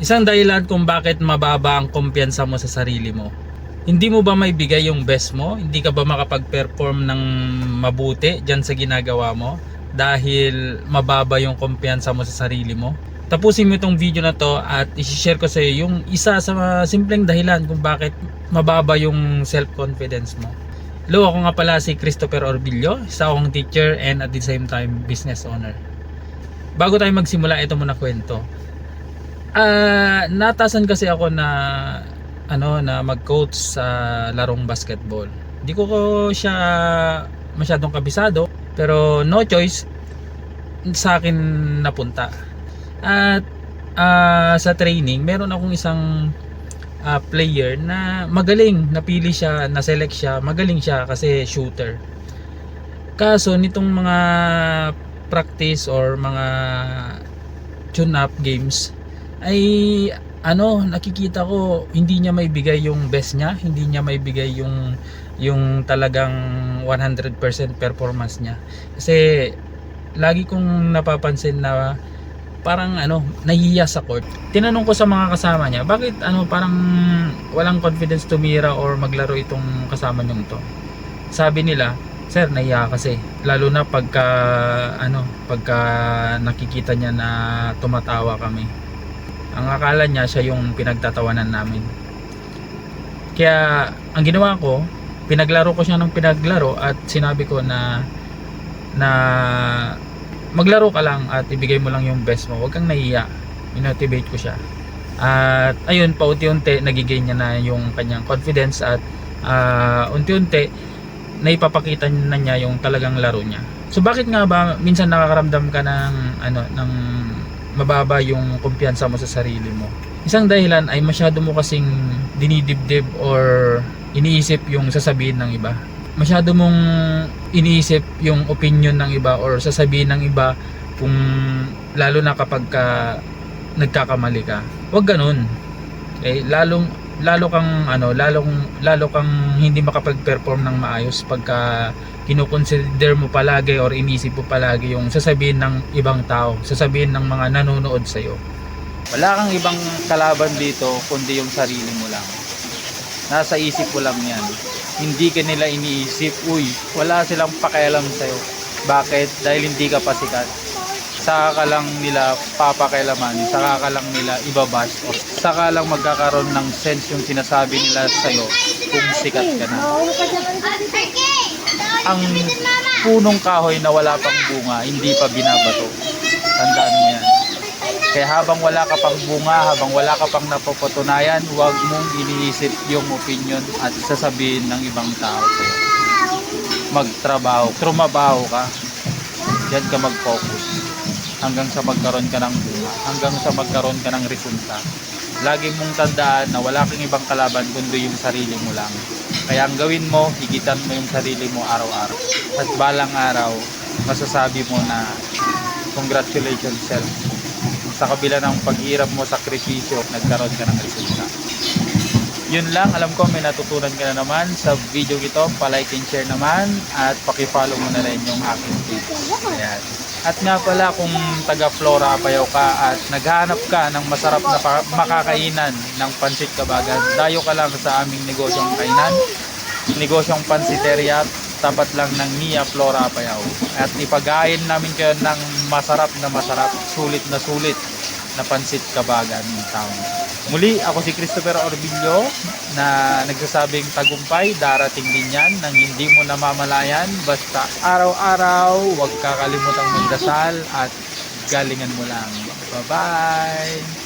Isang dahilan kung bakit mababa ang kumpiyansa mo sa sarili mo. Hindi mo ba may bigay yung best mo? Hindi ka ba makapag-perform ng mabuti dyan sa ginagawa mo? Dahil mababa yung kumpiyansa mo sa sarili mo? Tapusin mo itong video na to at isi-share ko sa iyo yung isa sa simpleng dahilan kung bakit mababa yung self-confidence mo. Hello, ako nga pala si Christopher Orbillo, isa akong teacher and at the same time business owner. Bago tayo magsimula, ito muna kwento. Ah, natasan kasi ako na ano na mag-coach sa larong basketball. Hindi ko siya masyadong kabisado, pero no choice sa akin napunta. At ah, sa training, meron akong isang ah, player na magaling, napili siya, na-select siya, magaling siya kasi shooter. Kaso nitong mga practice or mga tune-up games ay ano nakikita ko hindi niya may bigay yung best niya hindi niya may bigay yung yung talagang 100% performance niya. Kasi lagi kong napapansin na parang ano nahihiya sa court. Tinanong ko sa mga kasama niya bakit ano parang walang confidence tumira or maglaro itong kasama niyong to? Sabi nila sir nahiya kasi. Lalo na pagka ano pagka nakikita niya na tumatawa kami ang akala niya siya yung pinagtatawanan namin. Kaya ang ginawa ko pinaglaro ko siya ng pinaglaro at sinabi ko na na maglaro ka lang at ibigay mo lang yung best mo. Huwag kang nahiya. Minotivate ko siya. At ayun paunti-unti nagigain niya na yung kanyang confidence at ah, unti-unti naipapakita na niya yung talagang laro niya. So bakit nga ba minsan nakakaramdam ka ng ano ng mababa yung kumpiyansa mo sa sarili mo. Isang dahilan ay masyado mo kasing dinidibdib or iniisip yung sasabihin ng iba. Masyado mong iniisip yung opinion ng iba or sasabihin ng iba kung lalo na kapag ka nagkakamali ka. Huwag ganun. Eh, lalong lalo kang ano, lalong lalo kang hindi makapag-perform ng maayos pagka kinukonsider mo palagi or inisip mo palagi yung sasabihin ng ibang tao, sasabihin ng mga nanonood sa iyo. Wala kang ibang kalaban dito kundi yung sarili mo lang. Nasa isip mo lang yan. Hindi ka nila iniisip, uy, wala silang pakialam sa'yo. Bakit? Dahil hindi ka pa sikat. Saka ka lang nila papakailaman, saka ka lang nila ibabash, saka lang magkakaroon ng sense yung sinasabi nila sa'yo kung sikat ka na ang punong kahoy na wala pang bunga, hindi pa binabato. Tandaan mo yan. Kaya habang wala ka pang bunga, habang wala ka pang napapatunayan, huwag mong iniisip yung opinion at sasabihin ng ibang tao sa'yo. Magtrabaho, trumabaho ka. Diyan ka mag-focus. Hanggang sa magkaroon ka ng bunga. Hanggang sa magkaroon ka ng resulta. Lagi mong tandaan na wala kang ibang kalaban kundi yung sarili mo lang. Kaya ang gawin mo, higitan mo yung sarili mo araw-araw. At balang araw, masasabi mo na congratulations self. Sa kabila ng paghirap mo, sakripisyo, nagkaroon ka ng resulta. Yun lang, alam ko may natutunan ka na naman sa video ito. Palike and share naman at pakifollow mo na rin yung aking page. Ayan. At nga pala kung taga Flora Apayaw ka at naghahanap ka ng masarap na makakainan ng pansit kabagan, dayo ka lang sa aming negosyong kainan, negosyong pansiteria, tapat lang ng Nia Flora Apayaw. At ipagain namin kayo ng masarap na masarap, sulit na sulit na pansit kabagan town. Muli, ako si Christopher Orbillo na nagsasabing tagumpay, darating din yan nang hindi mo namamalayan. Basta araw-araw, huwag kakalimutang magdasal at galingan mo lang. Bye-bye!